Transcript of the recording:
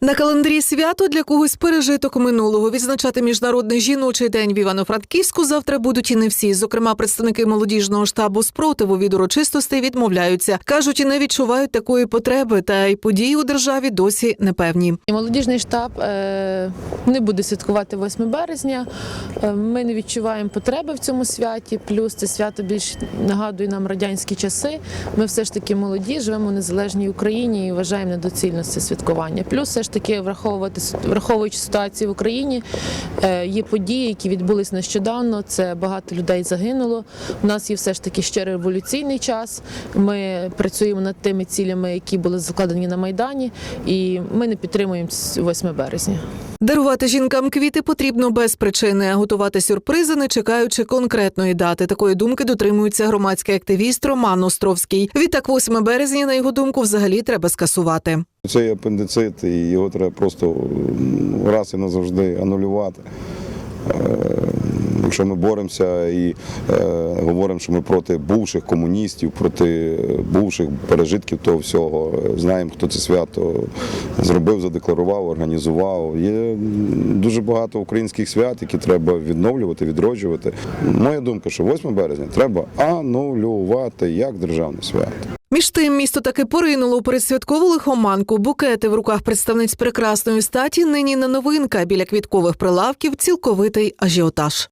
На календарі свято для когось пережиток минулого відзначати міжнародний жіночий день в Івано-Франківську завтра будуть і не всі. Зокрема, представники молодіжного штабу спротиву від урочистостей відмовляються. кажуть, і не відчувають такої потреби, та й події у державі досі непевні. Молодіжний штаб е, не буде святкувати 8 березня. Е, Ми не відчуваємо потреби в цьому святі. Плюс це свято більш нагадує нам радянські часи. Ми все ж таки молоді, живемо в незалежній Україні і вважаємо недоцільно це святкування. Плюс все ж таки враховувати враховуючи ситуацію в Україні, е, є події, які відбулись нещодавно. Це багато людей загинуло. У нас є все ж таки ще революційний час. Ми працюємо над тими цілями, які були закладені на майдані, і ми не підтримуємо 8 березня. Дарувати жінкам квіти потрібно без причини, а готувати сюрпризи, не чекаючи конкретної дати. Такої думки дотримується громадський активіст Роман Островський. Відтак, 8 березня, на його думку, взагалі треба скасувати. Цей апендицит, і його треба просто раз і назавжди анулювати. Е, Якщо ми боремося і е, говоримо, що ми проти бувших комуністів, проти бувших пережитків того всього, е, знаємо, хто це свято зробив, задекларував, організував. Є дуже багато українських свят, які треба відновлювати, відроджувати. Моя думка, що 8 березня треба анулювати як державне свято. Між тим, місто таки поринуло у передсвяткову лихоманку. Букети в руках представниць прекрасної статі нині не новинка. Біля квіткових прилавків цілковитий ажіотаж.